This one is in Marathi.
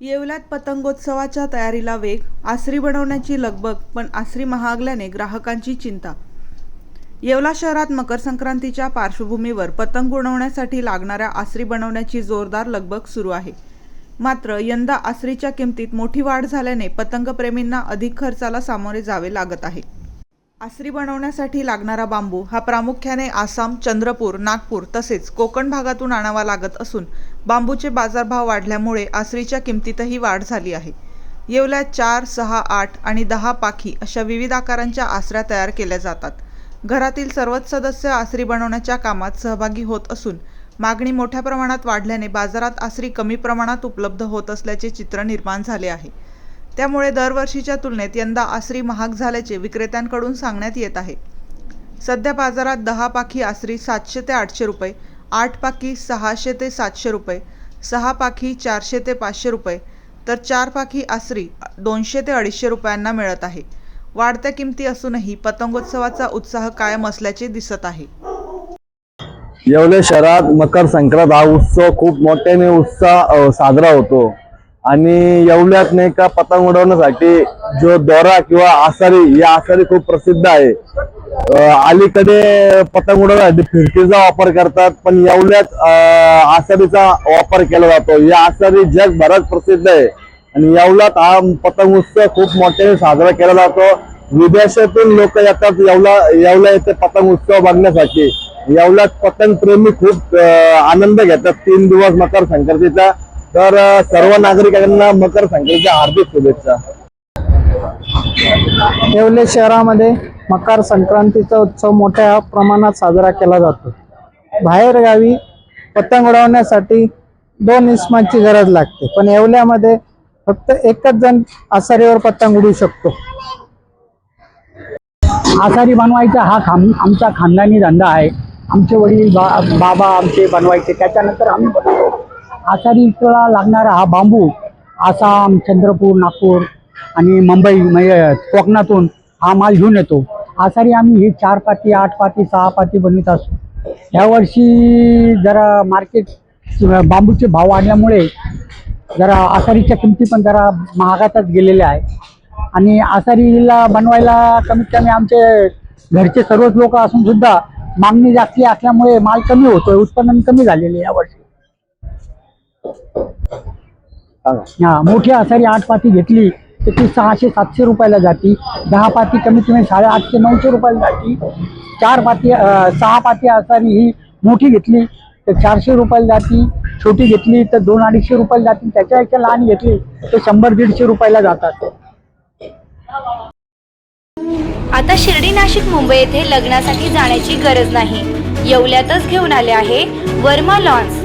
येवल्यात पतंगोत्सवाच्या तयारीला वेग आसरी बनवण्याची लगबग पण आसरी महागल्याने ग्राहकांची चिंता. येवला शहरात मकर संक्रांतीच्या पार्श्वभूमीवर पतंग उडवण्यासाठी लागणाऱ्या आसरी बनवण्याची जोरदार लगबग सुरू आहे. मात्र यंदा आसरीच्या किमतीत मोठी वाढ झाल्याने पतंगप्रेमींना अधिक खर्चाला सामोरे जावे लागत आहे. आसरी बनवण्यासाठी लागणारा बांबू हा प्रामुख्याने आसाम चंद्रपूर नागपूर तसेच कोकण भागातून आणावा लागत असून बांबूचे बाजारभाव वाढल्यामुळे आसरीच्या किमतीतही वाढ झाली आहे. येवल्या चार सहा आठ आणि दहा पाखी अशा विविध आकारांच्या आसऱ्या तयार केल्या जातात. घरातील सर्वच सदस्य आसरी बनवण्याच्या कामात सहभागी होत असून मागणी मोठ्या प्रमाणात वाढल्याने बाजारात आसरी कमी प्रमाणात उपलब्ध होत असल्याचे चित्र निर्माण झाले आहे. त्यामुळे दरवर्षीच्या तुलनेत यंदा आसरी महाग झाल्याचे विक्रेत्यांकडून सांगण्यात येत आहे. सध्या बाजारात दहा पाखी आसरी सातशे ते आठशे रुपये आठ पाखी सहाशे ते सातशे रुपये सहा पाखी चारशे ते पाचशे रुपये तर चार पाखी आसरी दोनशे ते अडीचशे रुपयांना मिळत आहे. वाढत्या किमती असूनही पतंगोत्सवाचा उत्साह कायम असल्याचे दिसत आहे. येवले शहरात मकर संक्रांत हा उत्सव खूप मोठ्याने उत्साह साजरा होतो. आणि येवल्यात नाही का पतंग उडवण्यासाठी जो दोरा किंवा आसारी या आसारी खूप प्रसिद्ध आहे. अलीकडे पतंग उडवण्यासाठी फिरकीचा वापर करतात पण येवल्यात आसारीचा वापर केला जातो. या आसारी जगभरात प्रसिद्ध आहे. आणि येवल्यात हा पतंग उत्सव खूप मोठ्याने साजरा केला जातो. विदेशातून लोक येतात येवला येवला येथे पतंग उत्सव बघण्यासाठी. येवल्यात पतंग प्रेमी खूप आनंद घेतात. तीन दिवस मकर संक्रांतीचा. तर सर्व नागरिकांना मकर संक्रांतीच्या हार्दिक शुभेच्छा. येवले शहरामध्ये मकर संक्रांतीचा उत्सव मोठ्या प्रमाणात साजरा केला जातो. बाहेर गावी पतंग उडवण्यासाठी दोन इस्मांची गरज लागते. पण येवल्यामध्ये फक्त एकच जण आसारीवर पतंग उडू शकतो. आसारी बनवायचा हा खाम आमचा खानदानी धंदा आहे. आमचे वडील बा बाबा आमचे बनवायचे. त्याच्यानंतर आम्ही बनवतो. आसारीला लागणारा हा बांबू आसाम चंद्रपूर नागपूर आणि मुंबई म्हणजे कोकणातून हा माल घेऊन येतो. आसारी आम्ही ही चार पाती आठ पाती सहा पाती बनवित असतो यावर्षी जरा मार्केट बांबूचे भाव वाढल्यामुळे जरा आसारीच्या किमती पण जरा महागातच गेलेल्या आहे आणि आसारीला बनवायला कमीत कमी आमचे घरचे सर्वच लोक असून सुद्धा मागणी जास्ती असल्यामुळे माल कमी होतोय उत्पन्न कमी झालेले यावर्षी हा मोठी आसारी आठ पाती घेतली तर ती सहाशे सातशे रुपयाला जाती. दहा पाती कमीत कमी साडेआठशे नऊशे रुपयाला जाती. चार पाती सहा पाती आसारी ही मोठी घेतली तर चारशे रुपयाला जाती. छोटी घेतली तर दोन अडीचशे रुपयाला जाती. त्याच्यापेक्षा लहान घेतली तर शंभर दीडशे रुपयाला जातात. आता शिर्डी नाशिक मुंबई येथे लग्नासाठी जाण्याची गरज नाही. येवल्यातच घेऊन आले आहे वर्मा लॉन्स.